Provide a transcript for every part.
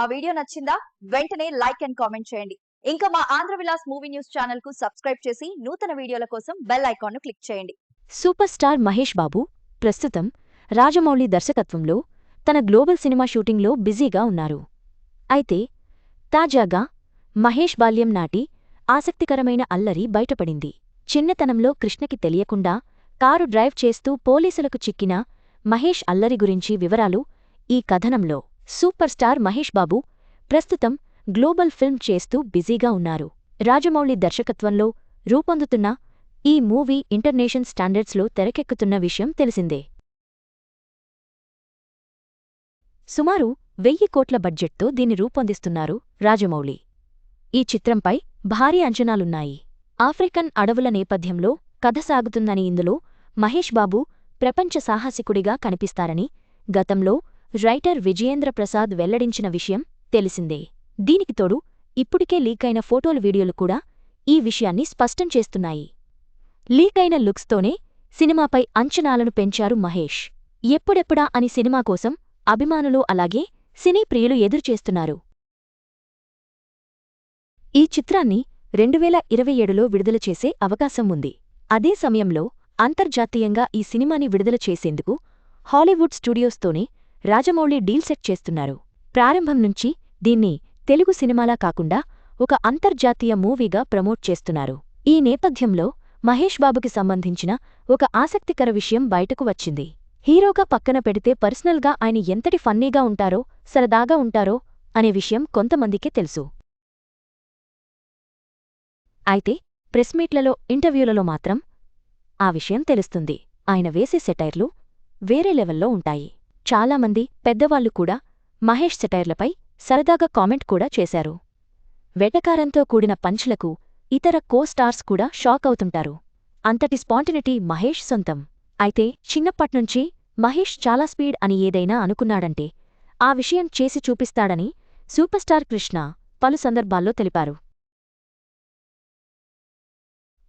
ఆ వీడియో నచ్చిందా? వెంటనే లైక్ అండ్ కామెంట్ చేయండి. ఇంకా మా ఆంధ్ర విలాస్ మూవీ న్యూస్ ఛానల్కు సబ్స్క్రైబ్ చేసి నూతన వీడియోల కోసం బెల్ ఐకాన్ను క్లిక్ చేయండి. సూపర్ స్టార్ మహేష్ బాబు ప్రస్తుతం రాజమౌళి దర్శకత్వంలో తన గ్లోబల్ సినిమా షూటింగ్లో బిజీగా ఉన్నారు. అయితే తాజాగా మహేష్ బాల్యం నాటి ఆసక్తికరమైన అల్లరి బయటపడింది. చిన్నతనంలో కృష్ణకి తెలియకుండా కారు డ్రైవ్ చేస్తూ పోలీసులకు చిక్కిన మహేష్ అల్లరి గురించి వివరాలు ఈ కథనంలో. సూపర్ స్టార్ మహేష్ బాబు ప్రస్తుతం గ్లోబల్ ఫిల్మ్ చేస్తూ బిజీగా ఉన్నారు. రాజమౌళి దర్శకత్వంలో రూపొందుతున్న ఈ మూవీ ఇంటర్నేషన్ స్టాండర్డ్స్లో తెరకెక్కుతున్న విషయం తెలిసిందే. సుమారు వెయ్యి కోట్ల బడ్జెట్తో దీన్ని రూపొందిస్తున్నారు రాజమౌళి. ఈ చిత్రంపై భారీ అంచనాలున్నాయి. ఆఫ్రికన్ అడవుల నేపథ్యంలో కథ సాగుతుందని ఇందులో మహేష్ బాబు ప్రపంచ సాహసికుడిగా కనిపిస్తారని గతంలో రైటర్ విజయేంద్ర ప్రసాద్ వెల్లడించిన విషయం తెలిసిందే. దీనికి తోడు ఇప్పటికే లీకైన ఫోటోలు వీడియోలు కూడా ఈ విషయాన్ని స్పష్టం చేస్తున్నాయి. లీకైన లుక్స్తోనే సినిమాపై అంచనాలను పెంచారు మహేష్. ఎప్పుడెప్పుడా అని సినిమా కోసం అభిమానులు అలాగే సినీ ప్రియులు ఎదురుచేస్తున్నారు. ఈ చిత్రాన్ని రెండువేల ఇరవై ఏడులో విడుదల చేసే అవకాశం ఉంది. అదే సమయంలో అంతర్జాతీయంగా ఈ సినిమాని విడుదల చేసేందుకు హాలీవుడ్ స్టూడియోస్తోనే రాజమౌళి డీల్ సెట్ చేస్తున్నారు. ప్రారంభం నుంచి దీన్ని తెలుగు సినిమాలా కాకుండా ఒక అంతర్జాతీయ మూవీగా ప్రమోట్ చేస్తున్నారు. ఈ నేపథ్యంలో మహేష్ బాబుకి సంబంధించిన ఒక ఆసక్తికర విషయం బయటకు వచ్చింది. హీరోగా పక్కన పెడితే పర్సనల్గా ఆయన ఎంతటి ఫన్నీగా ఉంటారో సరదాగా ఉంటారో అనే విషయం కొంతమందికే తెలుసు. అయితే ప్రెస్మీట్లలో ఇంటర్వ్యూలలో మాత్రం ఆ విషయం తెలుస్తుంది. ఆయన వేసే సెటైర్లు వేరే లెవెల్లో ఉంటాయి. చాలామంది పెద్దవాళ్ళు కూడా మహేష్ సెటైర్లపై సరదాగా కామెంట్ కూడా చేశారు. వెటకారంతో కూడిన పంచ్లకు ఇతర కో స్టార్స్ కూడా షాక్ అవుతుంటారు. అంతటి స్పాంటినిటీ మహేష్ సొంతం. అయితే చిన్నప్పట్నుంచి మహేష్ చాలా స్పీడ్ అని ఏదైనా అనుకున్నాడంటే ఆ విషయం చేసి చూపిస్తాడని సూపర్ స్టార్ కృష్ణ పలు సందర్భాల్లో తెలిపారు.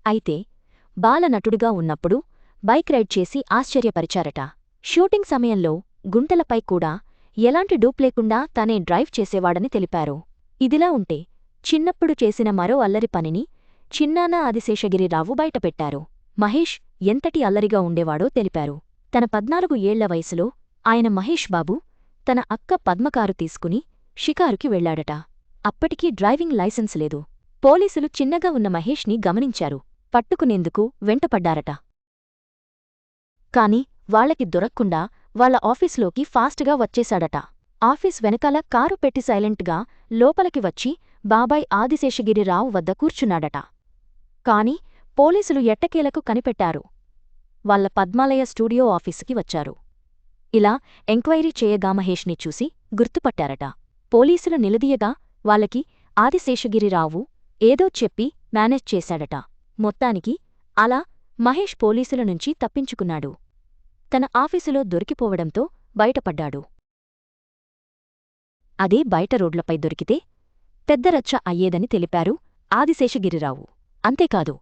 అయితే బాలనటుడుగా ఉన్నప్పుడు బైక్ రైడ్ చేసి ఆశ్చర్యపరిచారట. షూటింగ్ సమయంలో గుంటలపై కూడా ఎలాంటి డూప్ లేకుండా తనే డ్రైవ్ చేసేవాడని తెలిపారు. ఇదిలా ఉంటే చిన్నప్పుడు చేసిన మరో అల్లరి పనిని చిన్నాన ఆదిశేషగిరిరావు బయటపెట్టారు. మహేష్ ఎంతటి అల్లరిగా ఉండేవాడో తెలిపారు. తన పద్నాలుగు ఏళ్ళ వయసులో ఆయన మహేష్ బాబు తన అక్క పద్మకారు తీసుకుని షికారుకి వెళ్ళాడట అప్పటికీ డ్రైవింగ్ లైసెన్స్ లేదు. పోలీసులు చిన్నగా ఉన్న మహేష్ని గమనించారు. పట్టుకునేందుకు వెంటపడ్డారట. కాని వాళ్ళకి దొరక్కుండా వాళ్ళ ఆఫీసులోకి ఫాస్ట్గా వచ్చేశాడట. ఆఫీస్ వెనకాల కారు పెట్టి సైలెంట్గా లోపలికి వచ్చి బాబాయ్ ఆదిశేషగిరిరావు వద్ద కూర్చున్నాడట. కాని పోలీసులు ఎట్టకేలకు కనిపెట్టారు. వాళ్ళ పద్మాలయ స్టూడియో ఆఫీసుకి వచ్చారు. ఇలా ఎంక్వైరీ చేయగా మహేష్ని చూసి గుర్తుపట్టారట. పోలీసులు నిలదీయగా వాళ్ళకి ఆదిశేషగిరిరావు ఏదో చెప్పి మేనేజ్ చేశాడట. మొత్తానికి అలా మహేష్ పోలీసుల నుంచి తప్పించుకున్నాడు. తన ఆఫీసులో దొరికిపోవడంతో బయటపడ్డాడు. అదే బయట రోడ్లపై దొరికితే పెద్దరచ్చ అయ్యేదని తెలిపారు ఆదిశేషగిరిరావు. అంతేకాదు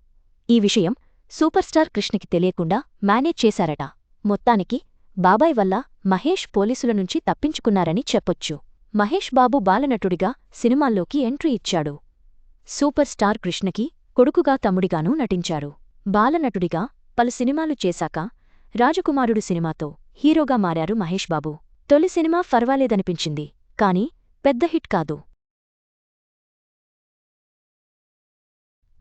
ఈ విషయం సూపర్ స్టార్ కృష్ణకి తెలియకుండా మేనేజ్ చేశారట. మొత్తానికి బాబాయ్ వల్ల మహేష్ పోలీసుల నుంచి తప్పించుకున్నారని చెప్పొచ్చు. మహేష్ బాబు బాలనటుడిగా సినిమాల్లోకి ఎంట్రీ ఇచ్చాడు. సూపర్ స్టార్ కృష్ణకి కొడుకుగా తమ్ముడిగానూ నటించారు. బాలనటుడిగా పలు సినిమాలు చేశాక రాజకుమారుడు సినిమాతో హీరోగా మారారు మహేష్ బాబు. తొలి సినిమా ఫర్వాలేదనిపించింది కాని పెద్ద హిట్ కాదు.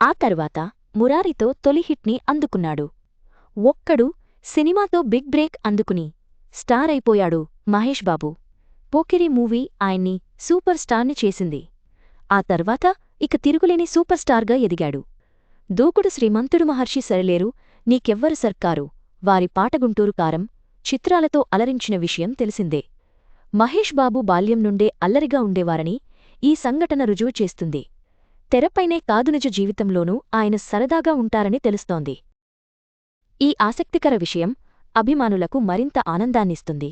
ఆ తర్వాత మురారితో తొలి హిట్ని అందుకున్నాడు. ఒక్కడు సినిమాతో బిగ్ బ్రేక్ అందుకుని స్టార్ అయిపోయాడు మహేష్ బాబు. పోకిరి మూవీ ఆయన్ని సూపర్ స్టార్ని చేసింది. ఆ తర్వాత ఇక తిరుగులేని సూపర్ స్టార్గా ఎదిగాడు. దూకుడు శ్రీమంతుడు మహర్షి సరిలేరు నీకెవ్వరు సర్కారు? వారి పాటగుంటూరు కారం చిత్రాలతో అలరించిన విషయం తెలిసిందే. మహేష్ బాబు బాల్యం నుండే అల్లరిగా ఉండేవారని ఈ సంఘటన రుజువు చేస్తుంది. తెరపైనే కాదు నిజ జీవితంలోనూ ఆయన సరదాగా ఉంటారని తెలుస్తోంది. ఈ ఆసక్తికర విషయం అభిమానులకు మరింత ఆనందాన్నిస్తుంది.